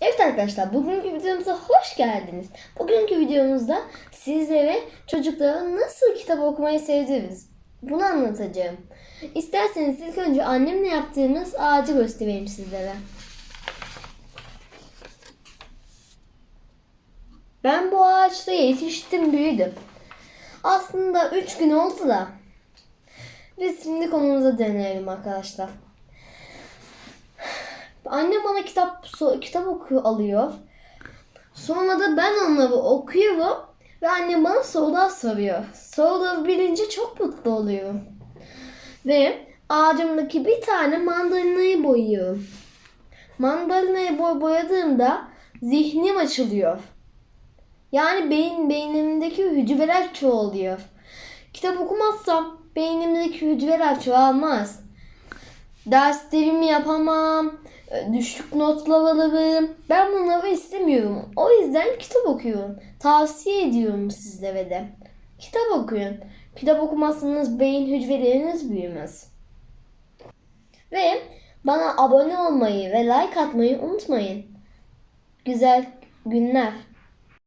Evet arkadaşlar bugünkü videomuza hoş geldiniz. Bugünkü videomuzda sizlere çocuklara nasıl kitap okumayı sevdiğimiz bunu anlatacağım. İsterseniz ilk önce annemle yaptığımız ağacı göstereyim sizlere. Ben bu ağaçta yetiştim büyüdüm. Aslında 3 gün oldu da. Biz şimdi konumuza dönelim arkadaşlar. Annem bana kitap kitap okuyor alıyor. Sonra da ben onları okuyorum ve annem bana sorular soruyor. Soruları bilince çok mutlu oluyorum. Ve ağacımdaki bir tane mandalinayı boyuyorum. Mandalinayı boy boyadığımda zihnim açılıyor. Yani beyin beynimdeki hücreler çoğalıyor. Kitap okumazsam beynimdeki hücreler çoğalmaz. Derslerimi yapamam. e, Düşük notlar alırım. Ben bunları istemiyorum. O yüzden kitap okuyorum. Tavsiye ediyorum sizlere de. Kitap okuyun. Kitap okumazsanız beyin hücreleriniz büyümez. Ve bana abone olmayı ve like atmayı unutmayın. Güzel günler.